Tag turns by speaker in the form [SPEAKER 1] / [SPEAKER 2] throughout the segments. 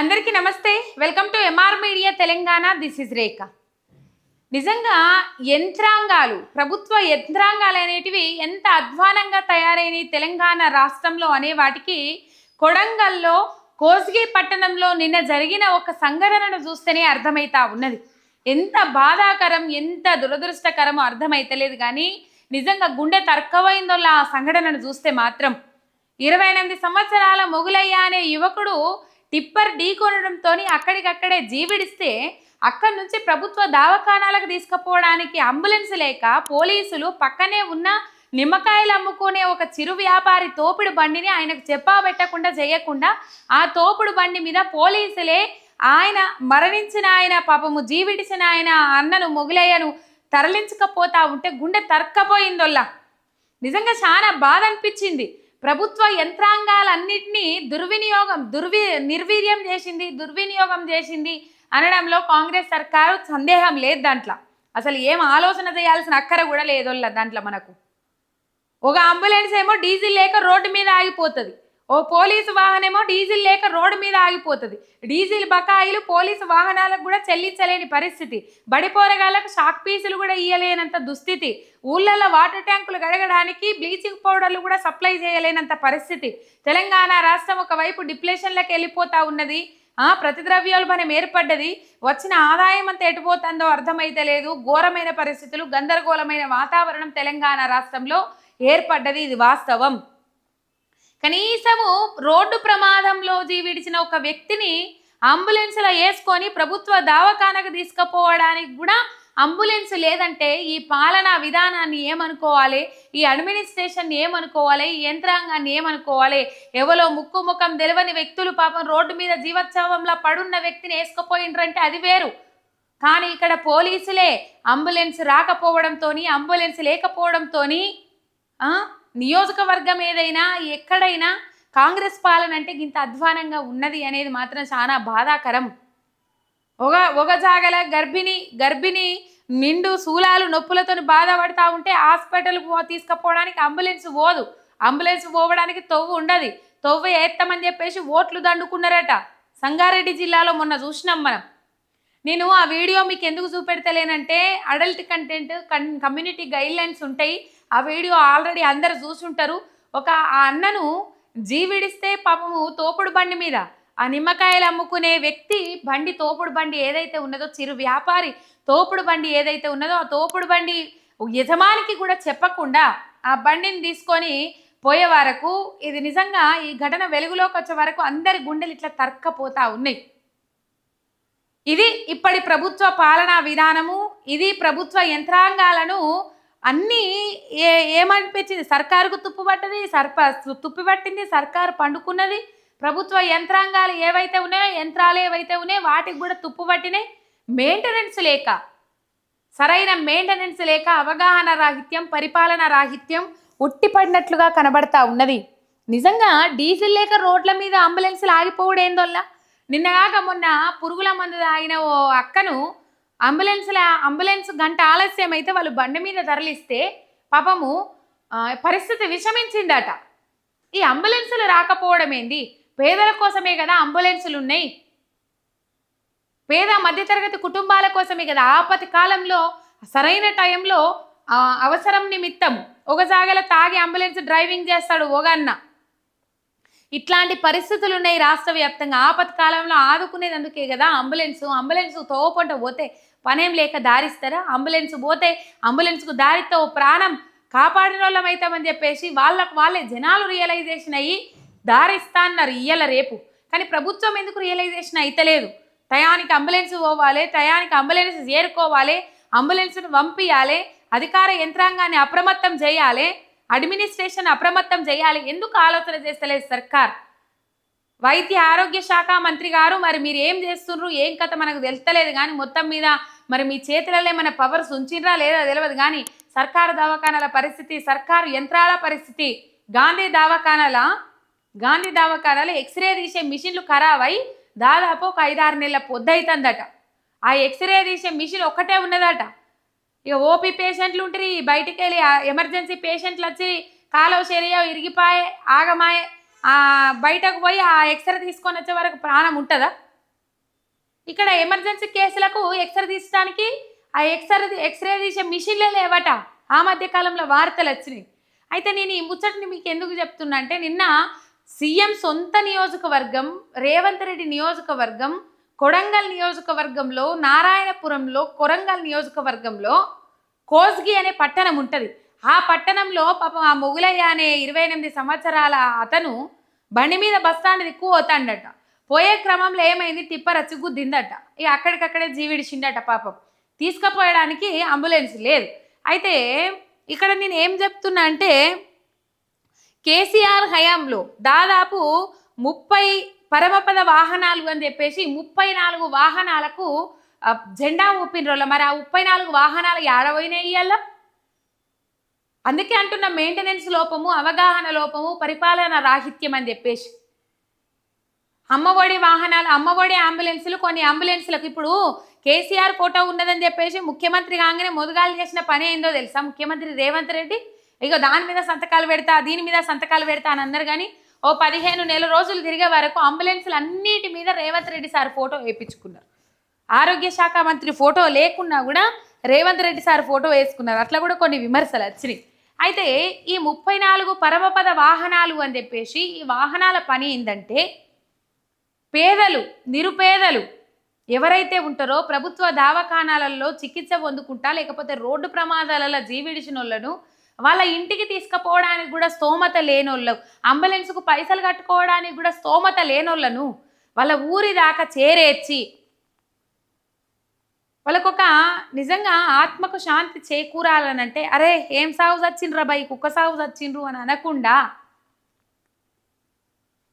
[SPEAKER 1] అందరికీ నమస్తే. Welcome to MR media Telangana this is Rekha నిజంగా యంత్రాంగాలు ప్రభుత్వ యంత్రాంగాలు అనేటివి ఎంత అధ్వానంగా తయారైనవి తెలంగాణ రాష్ట్రంలో అనే వాటికి కొడంగల్లో కోసిగి పట్టణంలో నిన్న జరిగిన ఒక సంఘటనను చూస్తేనే అర్థమవుతా ఉన్నది. ఎంత బాధాకరం ఎంత దురదృష్టకరమో అర్థమైతలేదు కానీ నిజంగా గుండె తర్కవైందో ఆ సంఘటనను చూస్తే మాత్రం. ఇరవై ఎనిమిది సంవత్సరాల మొగులయ్య అనే యువకుడు టిప్పర్ ఢీకొనడంతో అక్కడికక్కడే జీవిడిస్తే అక్కడి నుంచి ప్రభుత్వ దావఖానాలకు తీసుకుపోవడానికి అంబులెన్స్ లేక పోలీసులు పక్కనే ఉన్న నిమ్మకాయలు అమ్ముకునే ఒక చిరు వ్యాపారి తోపుడు బండిని ఆయనకు చెప్పా పెట్టకుండా చేయకుండా ఆ తోపుడు బండి మీద పోలీసులే ఆయన మరణించిన ఆయన పాపము జీవిడిచిన ఆయన అన్నను మొగులయ్యను తరలించకపోతా ఉంటే గుండె తర్కపోయిందొల్లా నిజంగా చాలా బాధ అనిపించింది. ప్రభుత్వ యంత్రాంగాలన్నింటినీ దుర్వినియోగం దుర్వి నిర్వీర్యం చేసింది దుర్వినియోగం చేసింది అనడంలో కాంగ్రెస్ సర్కారు సందేహం లేదు దాంట్లో. అసలు ఏం ఆలోచన చేయాల్సిన అక్కర కూడా లేదోళ్ళ దాంట్లో మనకు. ఒక అంబులెన్స్ ఏమో డీజిల్ లేక రోడ్డు మీద ఆగిపోతుంది. ఓ పోలీసు వాహనమేమో డీజిల్ లేక రోడ్డు మీద ఆగిపోతుంది. డీజిల్ బకాయిలు పోలీసు వాహనాలకు కూడా చెల్లించలేని పరిస్థితి. బడిపోరగాళ్ళకు షాక్ పీసులు కూడా ఇయ్యలేనంత దుస్థితి. ఊళ్ళల్లో వాటర్ ట్యాంకులు గడగడానికి బ్లీచింగ్ పౌడర్లు కూడా సప్లై చేయలేనంత పరిస్థితి. తెలంగాణ రాష్ట్రం ఒకవైపు డిప్లేషన్లకు వెళ్ళిపోతా ఉన్నది. ఆ ప్రతిద్రవ్యోల్బణం ఏర్పడ్డది. వచ్చిన ఆదాయం అంతా ఎటుపోతుందో అర్థమైతే లేదు. ఘోరమైన పరిస్థితులు గందరగోళమైన వాతావరణం తెలంగాణ రాష్ట్రంలో ఏర్పడ్డది. ఇది వాస్తవం. కనీసము రోడ్డు ప్రమాదంలో జీవిడిచిన ఒక వ్యక్తిని అంబులెన్స్లో వేసుకొని ప్రభుత్వ దవాఖానకు తీసుకుపోవడానికి కూడా అంబులెన్స్ లేదంటే ఈ పాలనా విధానాన్ని ఏమనుకోవాలి? ఈ అడ్మినిస్ట్రేషన్ ఏమనుకోవాలి? ఈ యంత్రాంగాన్ని ఏమనుకోవాలి? ఎవరో ముక్కు ముఖం తెలియని వ్యక్తులు పాపం రోడ్డు మీద జీవోత్సవంలో పడున్న వ్యక్తిని వేసుకుపోయిండ్రంటే అది వేరు. కానీ ఇక్కడ పోలీసులే అంబులెన్స్ రాకపోవడంతో అంబులెన్స్ లేకపోవడంతో నియోజకవర్గం ఏదైనా ఎక్కడైనా కాంగ్రెస్ పాలన అంటే ఇంత అధ్వానంగా ఉన్నది అనేది మాత్రం చాలా బాధాకరం. ఒక ఒక జాగల గర్భిణి గర్భిణి నిండు శూలాలు నొప్పులతో బాధపడతా ఉంటే హాస్పిటల్ పో తీసుకుపోవడానికి అంబులెన్స్ పోదు. అంబులెన్స్ పోవడానికి తొవ్వు ఉండదు. తొవ్వు ఏత్తమని చెప్పేసి ఓట్లు దండుకున్నారట. సంగారెడ్డి జిల్లాలో మొన్న చూసినాం మనం. నేను ఆ వీడియో మీకు ఎందుకు చూపెడతలేనంటే అడల్ట్ కంటెంట్ కన్ కమ్యూనిటీ గైడ్లైన్స్ ఉంటాయి. ఆ వీడియో ఆల్రెడీ అందరు చూసుంటారు. ఒక ఆ అన్నను జీవిడిస్తే పాపము తోపుడు బండి మీద ఆ నిమ్మకాయలు అమ్ముకునే వ్యక్తి బండి తోపుడు బండి ఏదైతే ఉన్నదో చిరు వ్యాపారి తోపుడు బండి ఏదైతే ఉన్నదో ఆ తోపుడు బండి యజమానికి కూడా చెప్పకుండా ఆ బండిని తీసుకొని పోయే వరకు ఇది నిజంగా ఈ ఘటన వెలుగులోకి వచ్చే వరకు అందరి గుండెలు ఇట్లా తర్కపోతా ఉన్నాయి. ఇది ఇప్పటి ప్రభుత్వ పాలనా విధానము ఇది ప్రభుత్వ యంత్రాంగాలను అన్నీ ఏ ఏమనిపించింది? సర్కారుకు తుప్పు పట్టది సర్ప తుప్పు పట్టింది సర్కారు పండుకున్నది ప్రభుత్వ యంత్రాంగాలు ఏవైతే ఉన్నాయో యంత్రాలు ఏవైతే ఉన్నాయో వాటికి కూడా తుప్పు పట్టినాయి. మెయింటెనెన్స్ లేక సరైన మెయింటెనెన్స్ లేక అవగాహన రాహిత్యం పరిపాలన రాహిత్యం ఉట్టిపడినట్లుగా కనబడతా ఉన్నది. నిజంగా డీజిల్ లేక రోడ్ల మీద అంబులెన్స్లు ఆగిపోవడం ఏందోల్లా నిన్నగాక మొన్న పురుగుల మందు తాగిన ఓ అక్కను అంబులెన్స్ల అంబులెన్స్ గంట ఆలస్యం అయితే వాళ్ళు బండి మీద తరలిస్తే పాపము పరిస్థితి విషమించిందట. ఈ అంబులెన్సులు రాకపోవడం ఏంది? పేదల కోసమే కదా అంబులెన్సులు ఉన్నాయి పేద మధ్యతరగతి కుటుంబాల కోసమే కదా ఆపతి కాలంలో సరైన టైంలో అవసరం నిమిత్తం ఒక జాగల తాగి అంబులెన్స్ డ్రైవింగ్ చేస్తాడు ఒక అన్న ఇట్లాంటి పరిస్థితులు ఉన్నాయి రాష్ట్ర వ్యాప్తంగా. ఆపత్ కాలంలో కదా అంబులెన్స్. అంబులెన్స్ తోవకుండా పోతే పనేం లేక దారిస్తారా? అంబులెన్స్ పోతే అంబులెన్స్కు దారితో ప్రాణం కాపాడిన వాళ్ళం అవుతామని చెప్పేసి వాళ్ళకు వాళ్ళే జనాలు రియలైజేషన్ అయ్యి దారిస్తా అన్నారు ఇయ్యాల రేపు. కానీ ప్రభుత్వం ఎందుకు రియలైజేషన్ అయితలేదు? టయానికి అంబులెన్స్ పోవాలి టయానికి అంబులెన్స్ చేరుకోవాలి అంబులెన్స్ను పంపించాలి అధికార యంత్రాంగాన్ని అప్రమత్తం చేయాలి అడ్మినిస్ట్రేషన్ అప్రమత్తం చేయాలి. ఎందుకు ఆలోచన చేస్తలేదు సర్కార్? వైద్య ఆరోగ్య శాఖ మంత్రి గారు మరి మీరు ఏం చేస్తున్నారు ఏం కథ మనకు తెలుస్తలేదు కానీ మొత్తం మీద మరి మీ చేతులలో ఏమైనా పవర్స్ ఉంచినరా లేదా తెలియదు కానీ సర్కారు దవాఖానాల పరిస్థితి సర్కారు యంత్రాల పరిస్థితి గాంధీ దవాఖానాల గాంధీ దవాఖానాల ఎక్స్రే తీసే మిషన్లు ఖరాబ్ అయి దాదాపు ఒక ఐదారు నెలల పొద్దు అవుతుందట ఆ ఎక్స్రే తీసే మిషన్ ఒక్కటే ఉన్నదట. ఇక ఓపీ పేషెంట్లు ఉంటారు బయటికి వెళ్ళి ఆ ఎమర్జెన్సీ పేషెంట్లు వచ్చి కాలువ చర్య ఇరిగిపాయే ఆగమాయే ఆ బయటకు పోయి ఆ ఎక్స్రే తీసుకొని వచ్చే వరకు ప్రాణం ఉంటుందా ఇక్కడ ఎమర్జెన్సీ కేసులకు ఎక్స్రే తీసడానికి ఆ ఎక్స్రే ఎక్స్రే తీసే మిషన్లే లేవట. ఆ మధ్య కాలంలో వార్తలు వచ్చినాయి అయితే నేను ఈ ముచ్చటిని మీకు ఎందుకు చెప్తున్నా అంటే నిన్న సీఎం సొంత నియోజకవర్గం రేవంత్ రెడ్డి నియోజకవర్గం కొడంగల్ నియోజకవర్గంలో నారాయణపురంలో కొరంగల్ నియోజకవర్గంలో కోస్గి అనే పట్టణం ఉంటుంది. ఆ పట్టణంలో పాపం ఆ మొగులయ్య అనే ఇరవై ఎనిమిది సంవత్సరాల అతను బండి మీద బస్టాండ్ దిక్కు పోతాడట. పోయే క్రమంలో ఏమైంది? టిప్పర్ వచ్చి గుద్దిందట. ఇక అక్కడికక్కడే జీవిడిచిండట పాపం. తీసుకుపోయడానికి అంబులెన్స్ లేదు. అయితే ఇక్కడ నేను ఏం చెప్తున్నా అంటే కేసీఆర్ హయాంలో దాదాపు ముప్పై పరమపద వాహనాలు అని చెప్పేసి ముప్పై నాలుగు వాహనాలకు జెండా ఊపిన మరి ఆ ముప్పై నాలుగు వాహనాలు ఏడవైనాయి ఇయ్యాల అందుకే అంటున్న మెయింటెనెన్స్ లోపము అవగాహన లోపము పరిపాలన రాహిత్యం అని చెప్పేసి. అమ్మఒడి వాహనాలు అమ్మఒడి అంబులెన్సులు కొన్ని అంబులెన్సులకు ఇప్పుడు కేసీఆర్ ఫోటో ఉన్నదని చెప్పేసి ముఖ్యమంత్రి కాగానే మొదగాలు చేసిన పని ఏందో తెలుసా? ముఖ్యమంత్రి రేవంత్ రెడ్డి. ఇక దాని మీద సంతకాలు పెడతా దీని మీద సంతకాలు పెడతా అని అందరు కానీ ఓ పదిహేను నెల రోజులు తిరిగే వరకు అంబులెన్స్లు అన్నిటి మీద రేవంత్ రెడ్డి సార్ ఫోటో వేయించుకున్నారు ఆరోగ్య శాఖ మంత్రి ఫోటో లేకున్నా కూడా రేవంత్ రెడ్డి సార్ ఫోటో వేసుకున్నారు. అట్లా కూడా కొన్ని విమర్శలు వచ్చినాయి. అయితే ఈ ముప్పై నాలుగు పరమపద వాహనాలు అని చెప్పేసి ఈ వాహనాల పని ఏంటంటే పేదలు నిరుపేదలు ఎవరైతే ఉంటారో ప్రభుత్వ దావఖానాలలో చికిత్స పొందుకుంటా లేకపోతే రోడ్డు ప్రమాదాలలో జీవిడిచిన వాళ్ళను వాళ్ళ ఇంటికి తీసుకుపోవడానికి కూడా స్తోమత లేనోళ్ళు అంబులెన్స్కు పైసలు కట్టుకోవడానికి కూడా స్తోమత లేనోళ్ళను వాళ్ళ ఊరి దాకా చేరేర్చి వాళ్ళకొక నిజంగా ఆత్మకు శాంతి చేకూరాలనంటే అరే ఏం సాగు చచ్చిండ్రా బాయ్ కుక్క సాగు చచ్చిండ్రు అని అనకుండా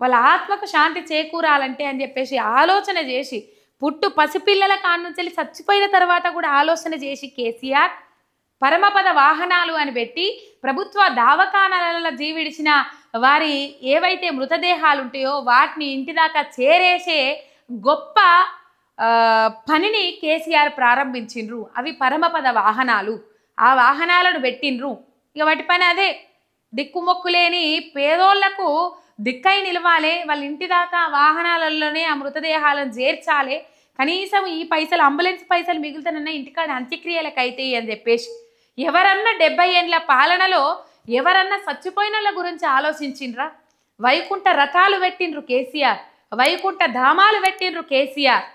[SPEAKER 1] వాళ్ళ ఆత్మకు శాంతి చేకూరాలంటే అని చెప్పేసి ఆలోచన చేసి పుట్టు పసిపిల్లల కాడ నుంచి వెళ్ళి చచ్చిపోయిన తర్వాత కూడా ఆలోచన చేసి కేసీఆర్ పరమపద వాహనాలు అని పెట్టి ప్రభుత్వ దావకానాలలో జీవిడిచిన వారి ఏవైతే మృతదేహాలు ఉంటాయో వాటిని ఇంటి దాకా చేరేసే గొప్ప పనిని కేసీఆర్ ప్రారంభించిండ్రు. అవి పరమపద వాహనాలు. ఆ వాహనాలను పెట్టిండ్రు. ఇక వాటి పని అదే. దిక్కుమొక్కులేని పేదోళ్ళకు దిక్కై నిలవాలి. వాళ్ళ ఇంటి దాకా వాహనాలలోనే ఆ మృతదేహాలను చేర్చాలి. కనీసం ఈ పైసలు అంబులెన్స్ పైసలు మిగులుతానన్న ఇంటికాడ అంత్యక్రియలకు అవుతాయి అని చెప్పేసి ఎవరన్నా డెబ్బై ఏండ్ల పాలనలో ఎవరన్నా చచ్చిపోయిన వాళ్ళ గురించి ఆలోచించిండ్రా? వైకుంఠ రథాలు పెట్టిండ్రు కేసీఆర్. వైకుంఠ ధామాలు పెట్టిండ్రు కేసీఆర్.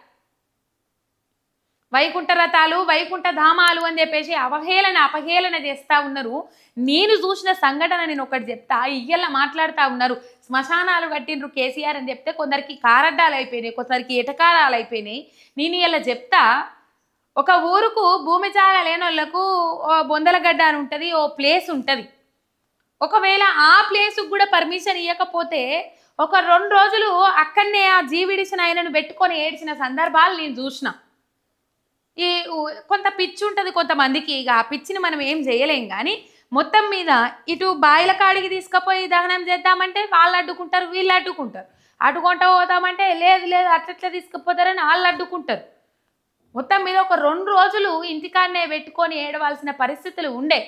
[SPEAKER 1] వైకుంఠ రథాలు వైకుంఠ ధామాలు అని చెప్పేసి అవహేళన అపహేళన చేస్తా ఉన్నారు. నేను చూసిన సంఘటన నేను ఒకటి చెప్తా ఇయ్యల మాట్లాడుతూ ఉన్నారు. శ్మశానాలు కట్టిండ్రు కేసీఆర్ అని చెప్తే కొందరికి కారడ్డాలు అయిపోయినాయి కొందరికి ఎటకారాలు అయిపోయినాయి. నేను ఇలా చెప్తా ఒక ఊరుకు భూమి జాగా లేని వాళ్ళకు ఓ బొందలగడ్డ అని ఉంటుంది ఓ ప్లేస్ ఉంటుంది. ఒకవేళ ఆ ప్లేస్కి కూడా పర్మిషన్ ఇవ్వకపోతే ఒక రెండు రోజులు అక్కడనే ఆ జీవిడిసిన ఆయనను పెట్టుకొని ఏడ్చిన సందర్భాలు నేను చూసిన. ఈ కొంత పిచ్చి ఉంటుంది కొంతమందికి. ఇక ఆ పిచ్చిని మనం ఏం చేయలేం కానీ మొత్తం మీద ఇటు బాయిల కాడికి తీసుకుపోయి దహనం చేద్దామంటే వాళ్ళు అడ్డుకుంటారు వీళ్ళు అడ్డుకుంటారు. అడ్డుకుంటా పోతామంటే లేదు లేదు అట్లట్లా తీసుకుపోతారని వాళ్ళు అడ్డుకుంటారు. మొత్తం మీద ఒక రెండు రోజులు ఇంటికాడనే పెట్టుకొని ఏడవలసిన పరిస్థితులు ఉండే.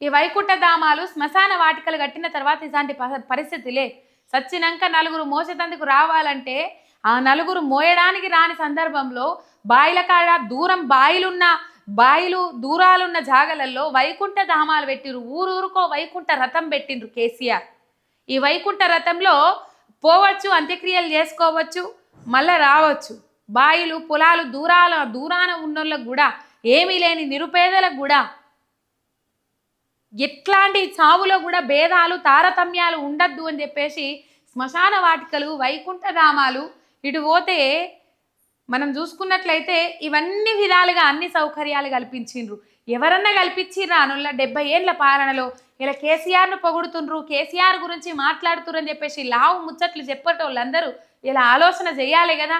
[SPEAKER 1] ఈ వైకుంఠ ధామాలు శ్మశాన వాటికలు కట్టిన తర్వాత ఇలాంటి పరిస్థితిలే. సచ్చినాక నలుగురు మోసేటందుకు రావాలంటే ఆ నలుగురు మోయడానికి రాని సందర్భంలో బాయిల కాడ దూరం బాయిలున్న బాయిలు దూరాలున్న జాగలల్లో వైకుంఠ ధామాలు పెట్టిరు ఊరూరుకో వైకుంఠ రథం పెట్టిండ్రు కేసీఆర్. ఈ వైకుంఠ రథంలో పోవచ్చు అంత్యక్రియలు చేసుకోవచ్చు మళ్ళా రావచ్చు. బాయిలు పొలాలు దూరాల దూరాన ఉన్నోళ్ళకు కూడా ఏమీ లేని నిరుపేదలకు కూడా ఎట్లాంటి చావులో కూడా భేదాలు తారతమ్యాలు ఉండద్దు అని చెప్పేసి శ్మశాన వాటికలు వైకుంఠధామాలు ఇటు పోతే మనం చూసుకున్నట్లయితే ఇవన్నీ విధాలుగా అన్ని సౌకర్యాలు కల్పించిండ్రు. ఎవరన్నా కల్పించిర్రా అనుల్ల డెబ్బై ఏళ్ళ పాలనలో? ఇలా కేసీఆర్ను పొగుడుతుండ్రు కేసీఆర్ గురించి మాట్లాడుతురని అని చెప్పేసి లావు ముచ్చట్లు చెప్పేటోళ్ళందరూ ఇలా ఆలోచన చేయాలి కదా?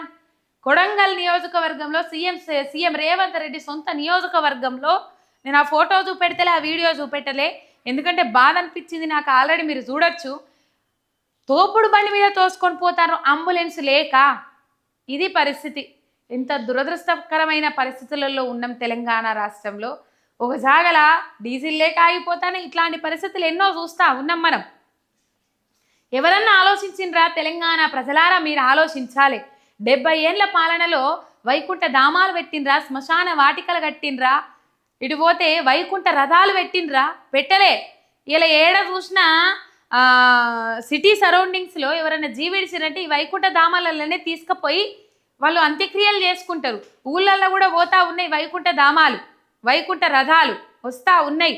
[SPEAKER 1] కొడంగల్ నియోజకవర్గంలో సీఎం సీఎం రేవంత్ రెడ్డి సొంత నియోజకవర్గంలో నేను ఆ ఫోటో చూపెడతలే ఆ వీడియో చూపెట్టలే. ఎందుకంటే బాధ అనిపించింది నాకు ఆల్రెడీ మీరు చూడొచ్చు. తోపుడు బండి మీద తోసుకొని పోతారు అంబులెన్స్ లేక. ఇది పరిస్థితి. ఇంత దురదృష్టకరమైన పరిస్థితులలో ఉన్నాం తెలంగాణ రాష్ట్రంలో. ఒక జాగల డీజిల్ లేక ఆగిపోతానే ఇట్లాంటి పరిస్థితులు ఎన్నో చూస్తా ఉన్నాం మనం. ఎవరన్నా ఆలోచించిండ్రా తెలంగాణ ప్రజలారా? మీరు ఆలోచించాలి. డెబ్బై ఏళ్ళ పాలనలో వైకుంఠ ధామాలు పెట్టిండ్రా శ్మశాన వాటికలు కట్టిండ్రా. ఇటు పోతే వైకుంఠ రథాలు పెట్టిండ్రా. పెట్టలే. ఇలా ఏడ చూసినా సిటీ సరౌండింగ్స్లో ఎవరైనా జీవిడిచిరంటే ఈ వైకుంఠ ధామాలలోనే తీసుకుపోయి వాళ్ళు అంత్యక్రియలు చేసుకుంటారు. ఊళ్ళల్లో కూడా పోతా ఉన్నాయి వైకుంఠ ధామాలు వైకుంఠ రథాలు వస్తా ఉన్నాయి.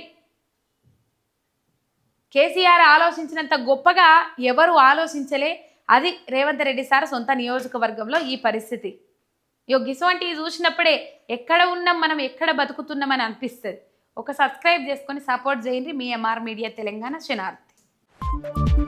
[SPEAKER 1] కేసీఆర్ ఆలోచించినంత గొప్పగా ఎవరు ఆలోచించలే? అది రేవంత్ రెడ్డి సార్ సొంత నియోజకవర్గంలో ఈ పరిస్థితి. ఇగో గిసవంటివి చూసినప్పుడే ఎక్కడ ఉన్నాం మనం ఎక్కడ బతుకుతున్నామని అనిపిస్తుంది. ఒక సబ్స్క్రైబ్ చేసుకొని సపోర్ట్ చేయండి మీ ఎంఆర్ మీడియా తెలంగాణ శనార్థి